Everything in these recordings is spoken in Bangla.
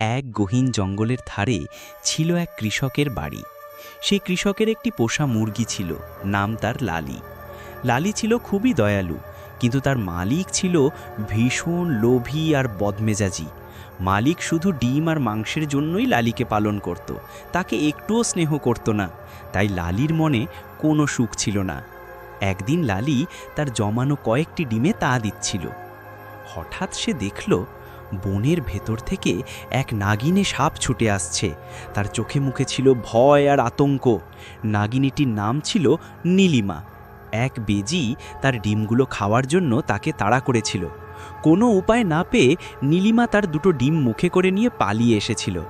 এক গহীন জঙ্গলের ধারে ছিল এক কৃষকের বাড়ি। সেই কৃষকের একটি পোষা মুরগি ছিল, নাম তার লালি। লালি ছিল খুবই দয়ালু, কিন্তু তার মালিক ছিল ভীষণ লোভী আর বদমেজাজি। মালিক শুধু ডিম আর মাংসের জন্যই লালিকে পালন করত, তাকে একটুও স্নেহ করত না, তাই লালির মনে কোনো সুখ ছিল না। একদিন লালি তার জমানো কয়েকটি ডিমে তা দিচ্ছিল। হঠাৎ সে দেখল বনের ভেতর থেকে এক নাগিনে সাপ ছুটে আসছে। তার চোখে মুখে ছিল ভয় আর আতঙ্ক। নাগিনীটির নাম ছিল নীলিমা। এক বেজি তার ডিমগুলো খাওয়ার জন্য তাকে তাড়া করেছিল। কোনো উপায় না পেয়ে নীলিমা তার দুটো ডিম মুখে করে নিয়ে পালিয়ে এসেছিল।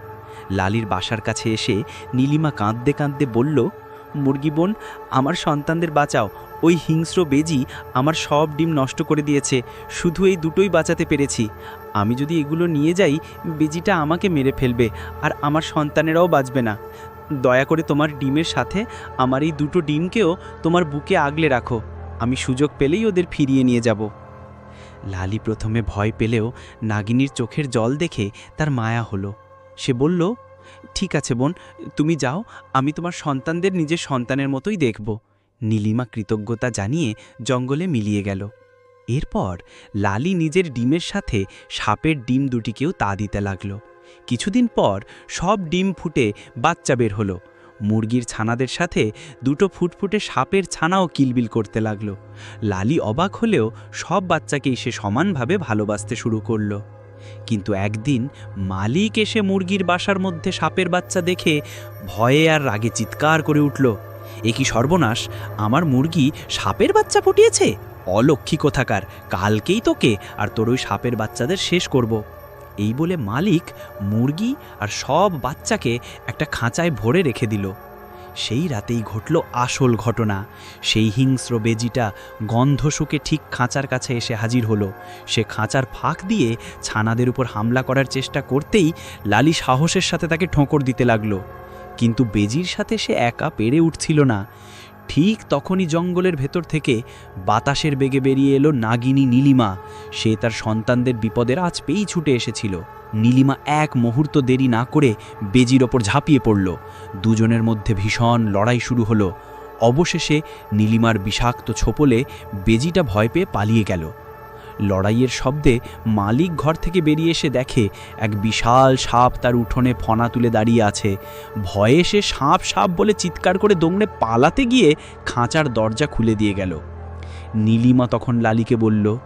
লালির বাসার কাছে এসে নীলিমা কাঁদতে কাঁদতে বলল মুরগি বোন আমার সন্তানদের বাঁচাও ওই হিংস্র বেজি আমার সব ডিম নষ্ট করে দিয়েছে, শুধু এই দুটোই বাঁচাতে পেরেছি। আমি যদি এগুলো নিয়ে যাই, বেজিটা আমাকে মেরে ফেলবে, আর আমার সন্তানেরাও বাঁচবে না। দয়া করে তোমার ডিমের সাথে আমার এই দুটো ডিমকেও তোমার বুকে আগলে রাখো। আমি সুযোগ পেলেই ওদের ফিরিয়ে নিয়ে যাব। লালি প্রথমে ভয় পেলেও নাগিনীর চোখের জল দেখে তার মায়া হলো। সে বলল, ঠিক আছে বোন, তুমি যাও, আমি তোমার সন্তানদের নিজের সন্তানের মতোই দেখব। নীলিমা কৃতজ্ঞতা জানিয়ে জঙ্গলে মিলিয়ে গেল। এরপর লালি নিজের ডিমের সাথে সাপের ডিম দুটিকেও তা দিতে লাগল। কিছুদিন পর সব ডিম ফুটে বাচ্চা বের হলো। মুরগির ছানাদের সাথে দুটো ফুটফুটে সাপের ছানাও কিলবিল করতে লাগল। লালি অবাক হলেও সব বাচ্চাকেই সে সমানভাবে ভালোবাসতে শুরু করল। কিন্তু একদিন মালিক এসে মুরগির বাসার মধ্যে সাপের বাচ্চা দেখে ভয়ে আর রাগে চিৎকার করে উঠল। এ কি সর্বনাশ? আমার মুরগি সাপের বাচ্চা ফুটিয়েছে অলক্ষী কোথাকার, কালকেই তোকে আর তোর ওই সাপের বাচ্চাদের শেষ করব। এই বলে মালিক মুরগি আর সব বাচ্চাকে একটা খাঁচায় ভরে রেখে দিল। সেই রাতেই ঘটল আসল ঘটনা। সেই হিংস্র বেজিটা গন্ধ শুকে ঠিক খাঁচার কাছে এসে হাজির হলো। সে খাঁচার ফাঁক দিয়ে ছানাদের উপর হামলা করার চেষ্টা করতেই লালি সাহসের সাথে তাকে ঠোঁকর দিতে লাগল। কিন্তু বেজির সাথে সে একা পেরে উঠছিল না। ঠিক তখনই জঙ্গলের ভেতর থেকে বাতাসের বেগে বেরিয়ে এলো নাগিনী নীলিমা। সে তার সন্তানদের বিপদের আজ পেয়েই ছুটে এসেছিল। নীলিমা এক মুহূর্ত দেরি না করে বেজির ওপর ঝাঁপিয়ে পড়ল। দুজনের মধ্যে ভীষণ লড়াই শুরু হলো। অবশেষে নীলিমার বিষাক্ত ছোপলে বেজিটা ভয় পেয়ে পালিয়ে গেল। লড়াইয়ের শব্দে মালিক ঘর থেকে বেরিয়ে এসে দেখে, এক বিশাল সাপ তার উঠোনে ফনা তুলে দাঁড়িয়ে আছে। ভয়ে সে সাপ সাপ বলে চিৎকার করে দৌড়ে পালাতে গিয়ে খাঁচার দরজা খুলে দিয়ে গেল। নীলিমা তখন লালিকে বলল,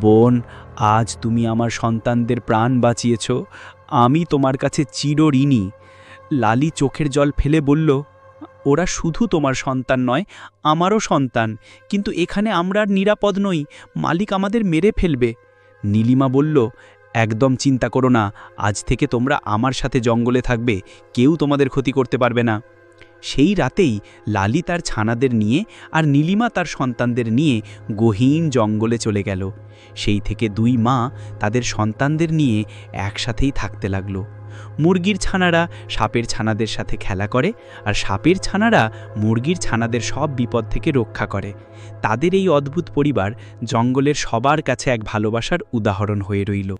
বোন, আজ তুমি আমার সন্তানদের প্রাণ বাঁচিয়েছ। আমি তোমার কাছে চিরঋণী। লালি চোখের জল ফেলে বলল ওরা শুধু তোমার সন্তান নয়, আমারও সন্তান। কিন্তু এখানে আমরা আর নিরাপদ নই, মালিক আমাদের মেরে ফেলবে। নীলিমা বলল, একদম চিন্তা করো না, আজ থেকে তোমরা আমার সাথে জঙ্গলে থাকবে, কেউ তোমাদের ক্ষতি করতে পারবে না। সেই রাতেই লালি তার ছানাদের নিয়ে আর নীলিমা তার সন্তানদের নিয়ে গহীন জঙ্গলে চলে গেল। সেই থেকে দুই মা তাদের সন্তানদের নিয়ে একসাথেই থাকতে লাগল। মুরগির ছানারা সাপের ছানাদের সাথে খেলা করে আর সাপের ছানারা মুরগির ছানাদের সব বিপদ থেকে রক্ষা করে। তাদের এই অদ্ভুত পরিবার জঙ্গলের সবার কাছে এক ভালোবাসার উদাহরণ হয়ে রইল।